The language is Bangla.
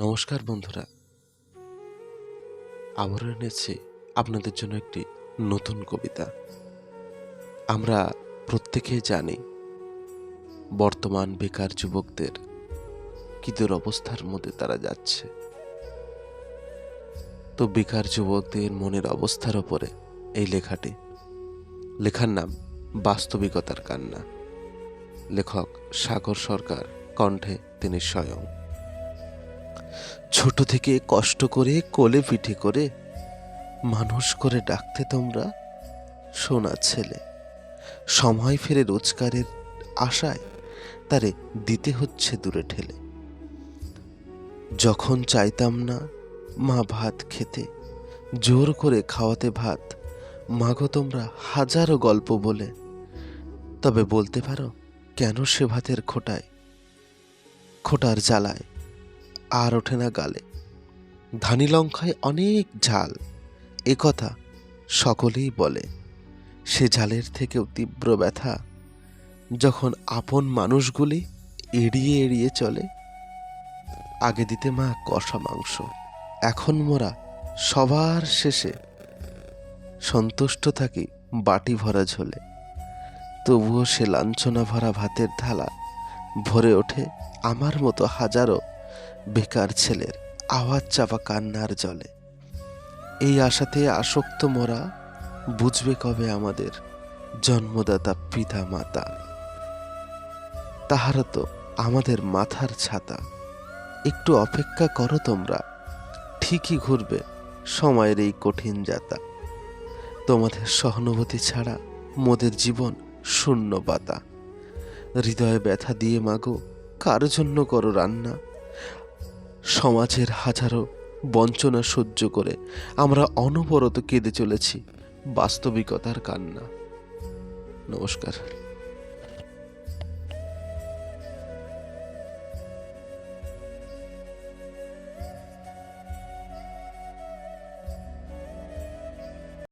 নমস্কার বন্ধুরা। আবারও এনেছি আপনাদের জন্য একটি নতুন কবিতা। আমরা প্রত্যেকেই জানি, বর্তমান বেকার যুবকদের কি অবস্থার মধ্যে তারা যাচ্ছে। তো বেকার যুবকদের মনের অবস্থার ওপরে এই লেখাটি। লেখার নাম, বাস্তবিকতার কান্না। লেখক সাগর সরকার, কণ্ঠে তিনি স্বয়ং। ছোট থেকে কষ্ট করে কোলে পিঠে করে মানুষ করে ডাকতে তোমরা সোনা ছেলে। সময় ফেরে রোজগারের আশায় তারে দিতে হচ্ছে দূরে ঠেলে। যখন চাইতাম না মা ভাত খেতে, জোর করে খাওয়াতে ভাত, মাগো তোমরা হাজারো গল্প বলে। তবে বলতে পারো, কেন সে ভাতের খোটায়, খোটার জ্বালায়? আর ওঠে না গালে। ধানি লঙ্কায় অনেক ঝাল, এ কথা সকলেই বলে। সে ঝালের থেকেও তীব্র ব্যথা, যখন আপন মানুষগুলি এড়িয়ে এড়িয়ে চলে। আগে দিতে মা কষা মাংস, এখন মোরা সবার শেষে সন্তুষ্ট থাকি বাটি ভরা ঝোলে। তবুও সে লাঞ্ছনা ভরা ভাতের থালা ভরে ওঠে আমার মতো হাজারো বেকার ছেলের আওয়াজ চাপা কান্নার জলে। এই আশাতে আসক্ত মোরা বুঝবে কবে আমাদের জন্মদাতা পিতা মাতা। তাহারা তো আমাদের মাথার ছাতা। একটু অপেক্ষা করো তোমরা, ঠিকই ঘুরবে সময়ের এই কঠিন যাতা তোমাদের সহানুভূতি ছাড়া মোদের জীবন শূন্য পাতা হৃদয়ে ব্যথা দিয়ে মাগো, কার জন্য করো রান্না? সমাজের হাজারো বঞ্চনা সহ্য করে আমরা অনবরত কেঁদে চলেছি বাস্তবিকতার কান্না। নমস্কার।